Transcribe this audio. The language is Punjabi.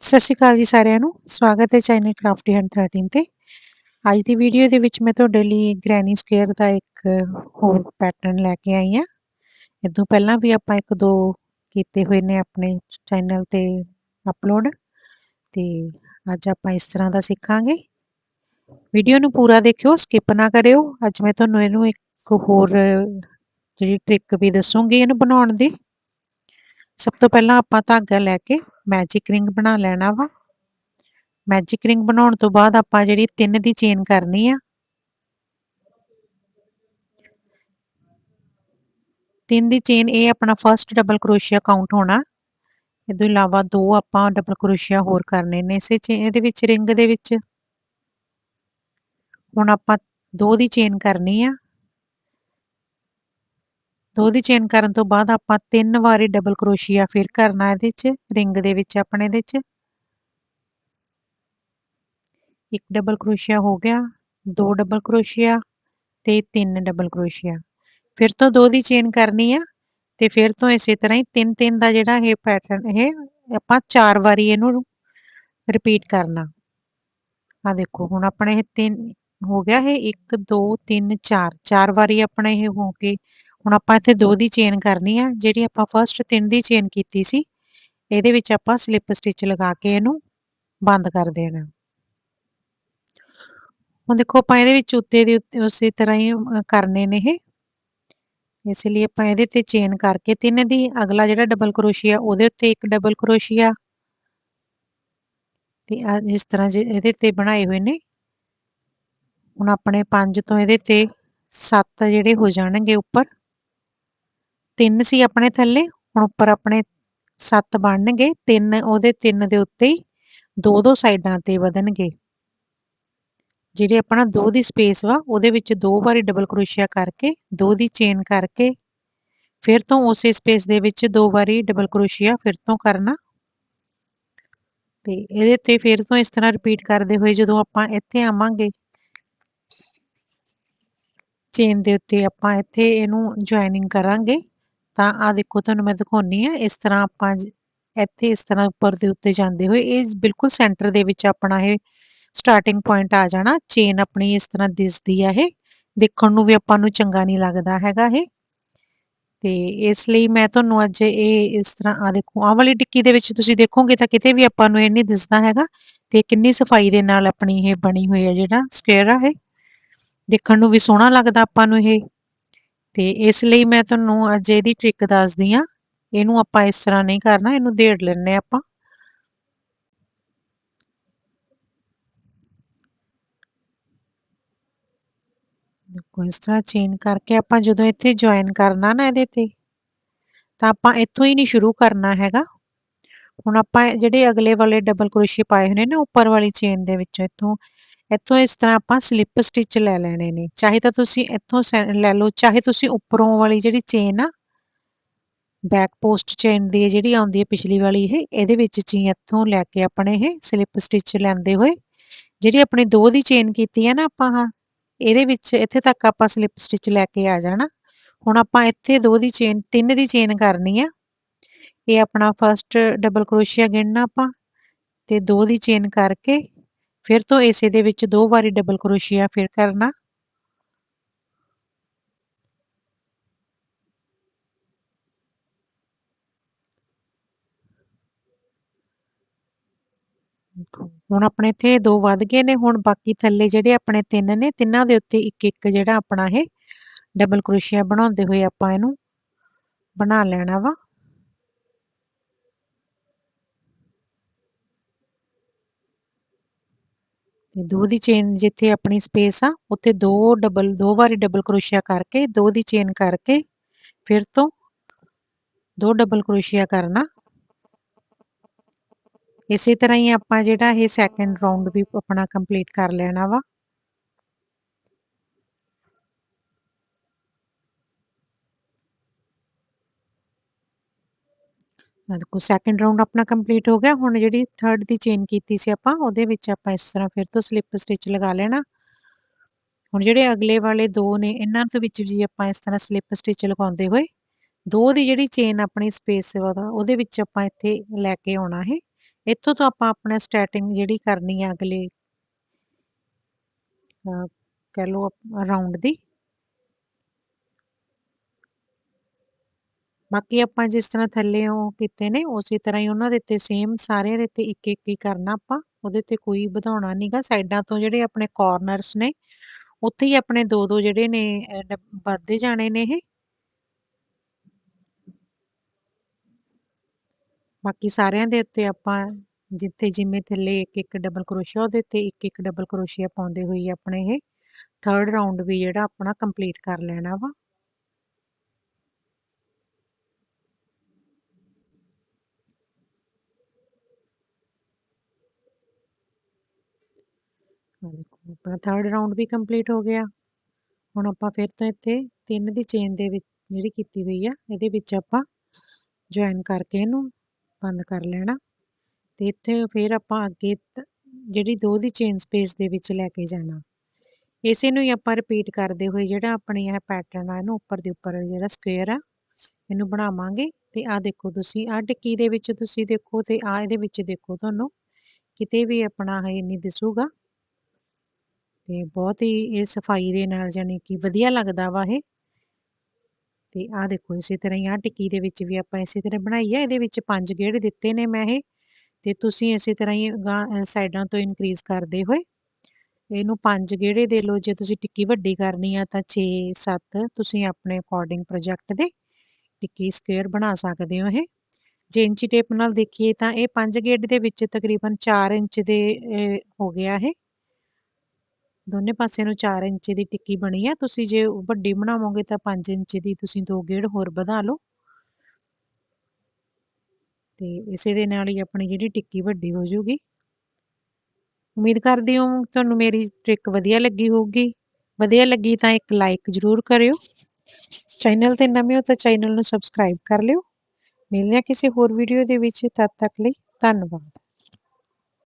ਸਤਿ ਸ਼੍ਰੀ ਅਕਾਲ ਜੀ ਸਾਰਿਆਂ ਨੂੰ। ਸਵਾਗਤ ਹੈ ਚੈਨਲ ਕ੍ਰਾਫਟੀ ਹੰਡ 13 ਤੇ। ਅੱਜ ਦੀ ਵੀਡੀਓ ਦੇ ਵਿੱਚ ਮੈਂ ਤੁਹਾਡੇ ਲਈ ਗ੍ਰੈਨੀ ਸਕੁਅਰ ਦਾ ਇੱਕ ਹੋਰ ਪੈਟਰਨ ਲੈ ਕੇ ਆਈ ਹਾਂ। ਤੋਂ ਪਹਿਲਾਂ ਵੀ ਆਪਾਂ ਇੱਕ ਦੋ ਕੀਤੇ ਹੋਏ ਨੇ ਆਪਣੇ ਚੈਨਲ ਤੇ ਅਪਲੋਡ ਤੇ ਅੱਜ ਆਪਾਂ ਇਸ ਤਰ੍ਹਾਂ ਦਾ ਸਿੱਖਾਂਗੇ। ਵੀਡੀਓ ਨੂੰ ਪੂਰਾ ਦੇਖਿਓ ਸਕਿਪ ਨਾ ਕਰਿਓ। ਅੱਜ ਮੈਂ ਤੁਹਾਨੂੰ ਇਹਨੂੰ ਇੱਕ ਹੋਰ ਜਿਹੜੀ ਟ੍ਰਿਕ ਵੀ ਦੱਸੂਗੀ ਇਹਨੂੰ ਬਣਾਉਣ ਦੀ। ਸਭ ਤੋਂ ਪਹਿਲਾਂ ਆਪਾਂ ਧਾਗਾ ਲੈ ਕੇ ਮੈਜਿਕ ਰਿੰਗ ਬਣਾ ਲੈਣਾ ਵਾ। ਮੈਜਿਕ ਰਿੰਗ ਬਣਾਉਣ ਤੋਂ ਬਾਅਦ ਆਪਾਂ ਜਿਹੜੀ ਤਿੰਨ ਦੀ ਚੇਨ ਕਰਨੀ ਆ। ਤਿੰਨ ਦੀ ਚੇਨ ਇਹ ਆਪਣਾ ਫਰਸਟ ਡਬਲ ਕਰੋਸ਼ੀਆ ਕਾਊਂਟ ਹੋਣਾ। ਇਹ ਤੋਂ ਇਲਾਵਾ ਦੋ ਆਪਾਂ ਡਬਲ ਕਰੋਸ਼ੀਆ ਹੋਰ ਕਰਨੇ ਨੇ ਇਸੇ ਇਹਦੇ ਵਿੱਚ ਰਿੰਗ ਦੇ ਵਿੱਚ। ਹੁਣ ਆਪਾਂ ਦੋ ਦੀ ਚੇਨ ਕਰਨੀ ਆ। ਦੋ ਦੀ ਚੇਨ ਕਰਨ ਤੋਂ ਬਾਅਦ ਆਪਾਂ ਤਿੰਨ ਵਾਰੀ ਡਬਲ ਕਰੋਸ਼ੀਆ ਫਿਰ ਕਰਨਾ ਇਹਦੇ 'ਚ ਰਿੰਗ ਦੇ ਵਿੱਚ ਆਪਣੇ ਦੇ 'ਚ। ਇੱਕ ਡਬਲ ਕਰੋਸ਼ੀਆ ਹੋ ਗਿਆ, ਦੋ ਡਬਲ ਕਰੋਸ਼ੀਆ ਤੇ ਤਿੰਨ ਡਬਲ ਕਰੋਸ਼ੀਆ। ਫਿਰ ਤੋਂ ਦੋ ਦੀ ਚੇਨ ਕਰਨੀ ਆ ਤੇ ਫਿਰ ਤੋਂ ਇਸੇ ਤਰ੍ਹਾਂ ਹੀ ਤਿੰਨ ਤਿੰਨ ਦਾ ਜਿਹੜਾ ਇਹ ਪੈਟਰਨ ਇਹ ਆਪਾਂ ਚਾਰ ਵਾਰੀ ਇਹਨੂੰ ਰਿਪੀਟ ਕਰਨਾ। ਆ ਦੇਖੋ, ਹੁਣ ਆਪਣੇ ਇਹ ਤਿੰਨ ਹੋ ਗਿਆ ਇਹ 1 2 3 4 ਚਾਰ ਵਾਰੀ ਆਪਣੇ ਇਹ ਹੋ ਕੇ ਹੁਣ ਆਪਾਂ ਇੱਥੇ ਦੋ ਦੀ ਚੇਨ ਕਰਨੀ ਆ, ਜਿਹੜੀ ਆਪਾਂ ਫਰਸਟ ਤਿੰਨ ਦੀ ਚੇਨ ਕੀਤੀ ਸੀ, ਇਹਦੇ ਵਿੱਚ ਆਪਾਂ ਸਲਿੱਪ ਸਟਿਚ ਲਗਾ ਕੇ ਇਹਨੂੰ ਬੰਦ ਕਰ ਦੇਣਾ। ਹੁਣ ਦੇਖੋ ਆਪਾਂ ਇਹਦੇ ਵਿੱਚ ਉੱਤੇ ਦੇ ਉੱਤੇ ਉਸੇ ਤਰ੍ਹਾਂ ਹੀ ਕਰਨੇ ਨੇ ਇਹ। ਇਸ ਲਈ ਆਪਾਂ ਇਹਦੇ ਤੇ ਚੇਨ ਕਰਕੇ ਤਿੰਨ ਦੀ, ਅਗਲਾ ਜਿਹੜਾ ਡਬਲ ਕਰੋਸ਼ੀਆ ਉਹਦੇ ਉੱਤੇ ਇੱਕ ਡਬਲ ਕਰੋਸ਼ੀਆ ਤੇ ਇਸ ਤਰ੍ਹਾਂ ਜੇ ਇਹਦੇ ਤੇ ਬਣਾਏ ਹੋਏ ਨੇ। ਹੁਣ ਆਪਣੇ 5 ਤੋਂ ਇਹਦੇ ਤੇ 7 ਜਿਹੜੇ ਹੋ ਜਾਣਗੇ ਉੱਪਰ। ਤਿੰਨ ਸੀ ਆਪਣੇ ਥੱਲੇ, ਹੁਣ ਉੱਪਰ ਆਪਣੇ ਸੱਤ ਬਣਨਗੇ, ਤਿੰਨ ਉਹਦੇ ਤਿੰਨ ਦੇ ਉੱਤੇ ਹੀ ਦੋ ਦੋ ਸਾਈਡਾਂ ਤੇ ਵਧਣਗੇ। ਜਿਹੜੇ ਆਪਣਾ ਦੋ ਦੀ ਸਪੇਸ ਵਾ, ਉਹਦੇ ਵਿੱਚ ਦੋ ਵਾਰੀ ਡਬਲ ਕਰੋਸ਼ੀਆ ਕਰਕੇ, ਦੋ ਦੀ ਚੇਨ ਕਰਕੇ, ਫਿਰ ਤੋਂ ਉਸੇ ਸਪੇਸ ਦੇ ਵਿੱਚ ਦੋ ਵਾਰੀ ਡਬਲ ਕਰੋਸ਼ੀਆ, ਫਿਰ ਤੋਂ ਕਰਨਾ। ਤੇ ਇਹਦੇ ਤੇ ਫਿਰ ਤੋਂ ਇਸ ਤਰ੍ਹਾਂ ਰਿਪੀਟ ਕਰਦੇ ਹੋਏ ਜਦੋਂ ਆਪਾਂ ਇੱਥੇ ਆਵਾਂਗੇ ਚੇਨ ਦੇ ਉੱਤੇ ਆਪਾਂ ਇੱਥੇ ਇਹਨੂੰ ਜੁਆਇਨਿੰਗ ਕਰਾਂਗੇ। ਤਾਂ ਆ ਦੇਖੋ ਤੁਹਾਨੂੰ ਮੈਂ ਦਿਖਾਉਣੀ ਆ ਇਸ ਤਰ੍ਹਾਂ ਆਪਾਂ ਇੱਥੇ ਇਸ ਤਰ੍ਹਾਂ ਉੱਪਰ ਦੇ ਉੱਤੇ ਜਾਂਦੇ ਹੋਏ, ਇਹ ਬਿਲਕੁਲ ਸੈਂਟਰ ਦੇ ਵਿੱਚ ਆਪਣਾ ਇਹ ਸਟਾਰਟਿੰਗ ਪੁਆਇੰਟ ਆ ਜਾਣਾ ਚੇਨ ਆਪਣੀ ਇਸ ਤਰ੍ਹਾਂ ਦਿਸਦੀ ਆ ਇਹ, ਦੇਖਣ ਨੂੰ ਵੀ ਆਪਾਂ ਨੂੰ ਚੰਗਾ ਨਹੀਂ ਲੱਗਦਾ ਹੈਗਾ ਇਹ। ਤੇ ਇਸ ਲਈ ਮੈਂ ਤੁਹਾਨੂੰ ਅੱਜ ਇਹ ਇਸ ਤਰ੍ਹਾਂ ਆ ਦੇਖੋ ਆ ਵਾਲੀ ਟਿੱਕੀ ਦੇ ਵਿੱਚ ਤੁਸੀਂ ਦੇਖੋਗੇ ਤਾਂ ਕਿਤੇ ਵੀ ਆਪਾਂ ਨੂੰ ਇਹ ਨਹੀਂ ਦਿਸਦਾ ਹੈਗਾ, ਤੇ ਕਿੰਨੀ ਸਫ਼ਾਈ ਦੇ ਨਾਲ ਆਪਣੀ ਇਹ ਬਣੀ ਹੋਈ ਹੈ ਜਿਹੜਾ ਸਕੁਅਰ ਆ ਇਹ। ਦੇਖਣ ਨੂੰ ਵੀ ਸੋਹਣਾ ਲੱਗਦਾ ਆਪਾਂ ਨੂੰ ਇਹ। ਤੇ ਇਸ ਲਈ ਮੈਂ ਤੁਹਾਨੂੰ ਅੱਜ ਇਹਦੀ ਟ੍ਰਿਕ ਦੱਸਦੀ ਆ ਇਹਨੂੰ ਆਪਾਂ ਇਸ ਤਰ੍ਹਾਂ ਨਹੀਂ ਕਰਨਾ, ਇਹਨੂੰ ਢੇੜ ਲੈਣੇ ਆਪਾਂ। ਦੇਖੋ, ਇਸ ਤਰ੍ਹਾਂ ਚੇਨ ਕਰਕੇ ਆਪਾਂ ਜਦੋਂ ਇੱਥੇ ਜੁਆਇਨ ਕਰਨਾ ਨਾ ਇਹਦੇ ਤੇ, ਤਾਂ ਆਪਾਂ ਇੱਥੋਂ ਹੀ ਨਹੀਂ ਸ਼ੁਰੂ ਕਰਨਾ ਹੈਗਾ। ਹੁਣ ਆਪਾਂ ਜਿਹੜੇ ਅਗਲੇ ਵਾਲੇ ਡਬਲ ਕਰੋਸ਼ੀਏ ਪਾਏ ਹੋਣੇ ਨੇ ਨਾ, ਉੱਪਰ ਵਾਲੀ ਚੇਨ ਦੇ ਵਿੱਚ ਇੱਥੋਂ ਇੱਥੋਂ ਇਸ ਤਰ੍ਹਾਂ ਆਪਾਂ ਸਲਿੱਪ ਸਟਿਚ ਲੈ ਲੈਣੇ ਨੇ। ਚਾਹੇ ਤਾਂ ਤੁਸੀਂ ਇੱਥੋਂ ਲੈ ਲਓ, ਚਾਹੇ ਤੁਸੀਂ ਉੱਪਰੋਂ ਵਾਲੀ ਜਿਹੜੀ ਚੇਨ ਆ ਬੈਕ ਪੋਸਟ ਚੇਨ ਦੀ ਜਿਹੜੀ ਆਉਂਦੀ ਹੈ ਪਿਛਲੀ ਵਾਲੀ, ਇਹ, ਇਹਦੇ ਵਿੱਚ ਚੀ ਇੱਥੋਂ ਲੈ ਕੇ ਆਪਣੇ ਇਹ ਸਲਿੱਪ ਸਟਿਚ ਲੈਂਦੇ ਹੋਏ, ਜਿਹੜੀ ਆਪਣੀ ਦੋ ਦੀ ਚੇਨ ਕੀਤੀ ਹੈ ਨਾ ਆਪਾਂ, ਹਾਂ, ਇਹਦੇ ਵਿੱਚ ਇੱਥੇ ਤੱਕ ਆਪਾਂ ਸਲਿੱਪ ਸਟਿਚ ਲੈ ਕੇ ਆ ਜਾਣਾ। ਹੁਣ ਆਪਾਂ ਇੱਥੇ ਦੋ ਦੀ ਚੇਨ ਤਿੰਨ ਦੀ ਚੇਨ ਕਰਨੀ ਆ। ਇਹ ਆਪਣਾ ਫਰਸਟ ਡਬਲ ਕਰੋਸ਼ੀਆ ਗਿਣਨਾ ਆਪਾਂ, ਤੇ ਦੋ ਦੀ ਚੇਨ ਕਰਕੇ ਫਿਰ ਤੋਂ ਇਸੇ ਦੇ ਵਿੱਚ ਦੋ ਵਾਰੀ ਡਬਲ ਕਰੋਸ਼ੀਆ ਫਿਰ ਕਰਨਾ। ਹੁਣ ਆਪਣੇ ਇੱਥੇ ਦੋ ਵੱਧ ਗਏ ਨੇ, ਹੁਣ ਬਾਕੀ ਥੱਲੇ ਜਿਹੜੇ ਆਪਣੇ ਤਿੰਨ ਨੇ, ਤਿੰਨਾਂ ਦੇ ਉੱਤੇ ਇੱਕ ਇੱਕ ਜਿਹੜਾ ਆਪਣਾ ਇਹ ਡਬਲ ਕਰੋਸ਼ੀਆ ਬਣਾਉਂਦੇ ਹੋਏ ਆਪਾਂ ਇਹਨੂੰ ਬਣਾ ਲੈਣਾ ਵਾ। ਤੇ ਦੋ ਦੀ ਚੇਨ ਜਿੱਥੇ ਆਪਣੀ ਸਪੇਸ ਆ, ਉੱਥੇ ਦੋ ਡਬਲ ਦੋ ਵਾਰੀ ਡਬਲ ਕਰੋਸ਼ੀਆ ਕਰਕੇ, ਦੋ ਦੀ ਚੇਨ ਕਰਕੇ ਫਿਰ ਤੋਂ ਦੋ ਡਬਲ ਕਰੋਸ਼ੀਆ ਕਰਨਾ। ਇਸੇ ਤਰ੍ਹਾਂ ਹੀ ਆਪਾਂ ਜਿਹੜਾ ਇਹ ਸੈਕੰਡ ਰਾਉਂਡ ਵੀ ਆਪਣਾ ਕੰਪਲੀਟ ਕਰ ਲੈਣਾ ਵਾ। ਦੇਖੋ ਸੈਕੰਡ ਰਾਉਂਡ ਆਪਣਾ ਕੰਪਲੀਟ ਹੋ ਗਿਆ ਹੁਣ ਜਿਹੜੀ ਥਰਡ ਦੀ ਚੇਨ ਕੀਤੀ ਸੀ ਆਪਾਂ ਉਹਦੇ ਵਿੱਚ ਆਪਾਂ ਇਸ ਤਰ੍ਹਾਂ ਫਿਰ ਤੋਂ ਸਲਿੱਪ ਸਟਿਚ ਲਗਾ ਲੈਣਾ। ਹੁਣ ਜਿਹੜੇ ਅਗਲੇ ਵਾਲੇ ਦੋ ਨੇ ਇਹਨਾਂ ਦੇ ਵਿੱਚ ਵੀ ਆਪਾਂ ਇਸ ਤਰ੍ਹਾਂ ਸਲਿੱਪ ਸਟਿਚ ਲਗਾਉਂਦੇ ਹੋਏ ਦੋ ਦੀ ਜਿਹੜੀ ਚੇਨ ਆਪਣੀ ਸਪੇਸ ਉਹਦਾ ਉਹਦੇ ਵਿੱਚ ਆਪਾਂ ਇੱਥੇ ਲੈ ਕੇ ਆਉਣਾ ਹੈ। ਇੱਥੋਂ ਤੋਂ ਆਪਾਂ ਆਪਣਾ ਸਟਾਰਟਿੰਗ ਜਿਹੜੀ ਕਰਨੀ ਹੈ ਅਗਲੇ ਅ, ਕਹਿ ਲਓ ਰਾਉਂਡ ਦੀ। ਬਾਕੀ ਆਪਾਂ ਜਿਸ ਤਰ੍ਹਾਂ ਥੱਲੇ ਉਹ ਕੀਤੇ ਨੇ ਉਸੇ ਤਰ੍ਹਾਂ ਹੀ ਉਹਨਾਂ ਦੇ ਉੱਤੇ ਸੇਮ ਸਾਰਿਆਂ ਦੇ ਉੱਤੇ ਇੱਕ ਇੱਕ ਹੀ ਕਰਨਾ ਆਪਾਂ ਉਹਦੇ ਤੇ ਕੋਈ ਵਧਾਉਣਾ ਨਹੀਂਗਾ ਸਾਈਡਾਂ ਤੋਂ ਜਿਹੜੇ ਆਪਣੇ ਕਾਰਨਰਸ ਨੇ ਉੱਥੇ ਹੀ ਆਪਣੇ ਦੋ ਦੋ ਜਿਹੜੇ ਨੇ ਅ, ਵੱਧਦੇ ਜਾਣੇ ਨੇ ਇਹ। ਬਾਕੀ ਸਾਰਿਆਂ ਦੇ ਉੱਤੇ ਆਪਾਂ ਜਿੱਥੇ ਜਿਵੇਂ ਥੱਲੇ ਇੱਕ ਇੱਕ ਡਬਲ ਕਰੋਸ਼ੀਆ ਉਹਦੇ ਉੱਤੇ ਇੱਕ ਇੱਕ ਡਬਲ ਕਰੋਸ਼ੀਆ ਪਾਉਂਦੇ ਹੋਈ ਆਪਣੇ ਇਹ। ਥਰਡ ਰਾਉਂਡ ਵੀ ਜਿਹੜਾ ਆਪਣਾ ਕੰਪਲੀਟ ਕਰ ਲੈਣਾ ਵਾ। ਆਹ ਦੇਖੋ ਆਪਣਾ ਥਰਡ ਰਾਉਂਡ ਵੀ ਕੰਪਲੀਟ ਹੋ ਗਿਆ। ਹੁਣ ਆਪਾਂ ਫਿਰ ਤਾਂ ਇੱਥੇ ਤਿੰਨ ਦੀ ਚੇਨ ਦੇ ਵਿੱਚ ਜਿਹੜੀ ਕੀਤੀ ਹੋਈ ਆ, ਇਹਦੇ ਵਿੱਚ ਆਪਾਂ ਜੁਆਇਨ ਕਰਕੇ ਇਹਨੂੰ ਬੰਦ ਕਰ ਲੈਣਾ। ਤੇ ਇੱਥੇ ਫਿਰ ਆਪਾਂ ਅੱਗੇ ਜਿਹੜੀ ਦੋ ਦੀ ਚੇਨ ਸਪੇਸ ਦੇ ਵਿੱਚ ਲੈ ਕੇ ਜਾਣਾ। ਇਸੇ ਨੂੰ ਹੀ ਆਪਾਂ ਰਿਪੀਟ ਕਰਦੇ ਹੋਏ ਜਿਹੜਾ ਆਪਣੀ ਇਹ ਪੈਟਰਨ ਆ, ਇਹਨੂੰ ਉੱਪਰ ਦੇ ਉੱਪਰ ਜਿਹੜਾ ਸਕੁਅਰ ਆ, ਇਹਨੂੰ ਬਣਾਵਾਂਗੇ। ਤੇ ਆ ਦੇਖੋ ਤੁਸੀਂ ਆ ਟਿੱਕੀ ਦੇ ਵਿੱਚ ਤੁਸੀਂ ਦੇਖੋ ਤੇ ਆ ਇਹਦੇ ਵਿੱਚ ਦੇਖੋ ਤੁਹਾਨੂੰ ਕਿਤੇ ਵੀ ਆਪਣਾ ਇਹ ਨਹੀਂ ਦਿਸੂਗਾ। ਤੇ ਬਹੁਤ ਹੀ ਇਹ ਸਫ਼ਾਈ ਦੇ ਨਾਲ ਜਾਨੀ ਕਿ ਵਧੀਆ ਲੱਗਦਾ ਵਾ ਇਹ। ਤੇ ਆਹ ਦੇਖੋ ਇਸੇ ਤਰ੍ਹਾਂ ਹੀ ਆ ਟਿੱਕੀ ਦੇ ਵਿੱਚ ਵੀ ਆਪਾਂ ਇਸੇ ਤਰ੍ਹਾਂ ਬਣਾਈ ਆ, ਇਹਦੇ ਵਿੱਚ ਪੰਜ ਗੇੜ ਦਿੱਤੇ ਨੇ ਮੈਂ ਇਹ। ਤੇ ਤੁਸੀਂ ਇਸੇ ਤਰ੍ਹਾਂ ਹੀ ਸਾਈਡਾਂ ਤੋਂ ਇਨਕਰੀਜ਼ ਕਰਦੇ ਹੋਏ ਇਹਨੂੰ ਪੰਜ ਗੇੜੇ ਦੇ ਲਓ, ਜੇ ਤੁਸੀਂ ਟਿੱਕੀ ਵੱਡੀ ਕਰਨੀ ਆ ਤਾਂ 6 7 ਤੁਸੀਂ ਆਪਣੇ ਅਕੋਰਡਿੰਗ ਪ੍ਰੋਜੈਕਟ ਦੇ ਟਿੱਕੀ ਸਕੁਅਰ ਬਣਾ ਸਕਦੇ ਹੋ ਇਹ। ਜੇ ਇੰਚੀ ਟੇਪ ਨਾਲ ਦੇਖੀਏ ਤਾਂ ਇਹ ਪੰਜ ਗੇੜ ਦੇ ਵਿੱਚ ਤਕਰੀਬਨ 4 ਇੰਚ ਦੇ ਹੋ ਗਿਆ ਇਹ। ਦੋਨੇ ਪਾਸੇ ਨੂੰ 4 ਇੰਚ ਦੀ ਟਿੱਕੀ ਬਣੀ ਹੈ ਤੁਸੀਂ ਜੇ ਵੱਡੀ ਬਣਾਵੋਗੇ ਤਾਂ 5 ਇੰਚ ਦੀ ਤੁਸੀਂ ਦੋ ਗੇੜ ਹੋਰ ਵਧਾ ਲਓ। ਤੇ ਇਸੇ ਦੇ ਨਾਲ ਹੀ ਆਪਣੀ ਜਿਹੜੀ ਟਿੱਕੀ ਵੱਡੀ ਹੋ ਜਾਊਗੀ ਉਮੀਦ ਕਰਦੀ ਹਾਂ ਤੁਹਾਨੂੰ ਮੇਰੀ ਟ੍ਰਿਕ ਵਧੀਆ ਲੱਗੀ ਹੋਊਗੀ। ਵਧੀਆ ਲੱਗੀ ਤਾਂ ਇੱਕ ਲਾਈਕ ਜ਼ਰੂਰ ਕਰਿਓ। ਚੈਨਲ ਤੇ ਨਵੇਂ ਹੋ ਤਾਂ ਚੈਨਲ ਨੂੰ ਸਬਸਕ੍ਰਾਈਬ ਕਰ ਲਿਓ। ਮਿਲਦੇ ਹਾਂ ਕਿਸੇ ਹੋਰ ਵੀਡੀਓ ਦੇ ਵਿੱਚ, ਤਦ ਤੱਕ ਲਈ ਧੰਨਵਾਦ।